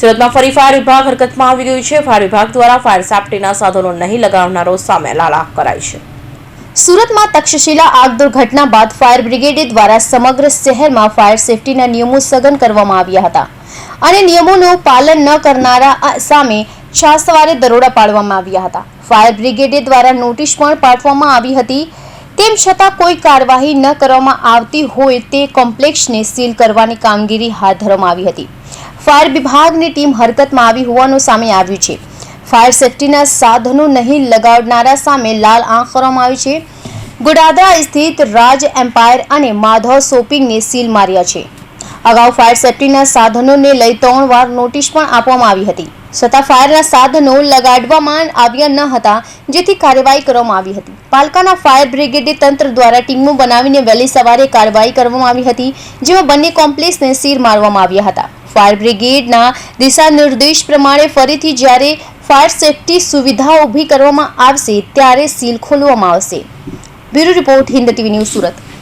સુરતમાં ફરી ફાયર વિભાગ હરકતમાં આવી ગયું છે. ફાયર વિભાગ દ્વારા ફાયર સેફટીના સાધનો નહીં લગાવનારો સામે લાલા કરાઈ છે. સુરતમાં તક્ષશિલા આગ દુર્ઘટના બાદ ફાયર બ્રિગેડ દ્વારા સમગ્ર શહેરમાં ફાયર સેફટીના નિયમો સઘન કરવામાં આવ્યા હતા. અને નિયમોનું પાલન ન કરનારા સામે છ સવારે દરોડા પાડવામાં આવ્યા હતા. ફાયર બ્રિગેડ દ્વારા નોટિસ પણ પાઠવવામાં આવી હતી. તેમ છતાં કોઈ કાર્યવાહી ન કરવામાં આવતી હોય તે કોમ્પ્લેક્ષને સીલ કરવાની કામગીરી હાથ ધરવામાં આવી હતી. ફાયર વિભાગની ટીમ હરકતમાં આવી હોવાનું સામે આવ્યું છે. ફાયર સેફટીના સાધનો નહીં લગાવનારા સામે લાલ આંખ કરવામાં આવી છે. ગુડાદરા સ્થિત રાજ એમ્પાયર અને માધવ શોપિંગને સીલ માર્યા છે. અગાઉ ફાયર સેફટીના સાધનોને લઈ ત્રણ વાર નોટિસ પણ આપવામાં આવી હતી. છતાં ફાયરના સાધનો લગાડવામાં આવ્યા ન હતા, જેથી કાર્યવાહી કરવામાં આવી હતી. પાલકાના ફાયર બ્રિગેડે તંત્ર દ્વારા ટીમો બનાવીને વહેલી સવારે કાર્યવાહી કરવામાં આવી હતી, જેમાં બંને કોમ્પ્લેક્સને સીર મારવામાં આવ્યા હતા. ફાયર બ્રિગેડના દિશા નિર્દેશ પ્રમાણે ફરીથી જ્યારે ફાયર સેફટી સુવિધાઓ ઊભી કરવામાં આવશે ત્યારે સીલ ખોલવામાં આવશે. Bureau report Hind TV news Surat.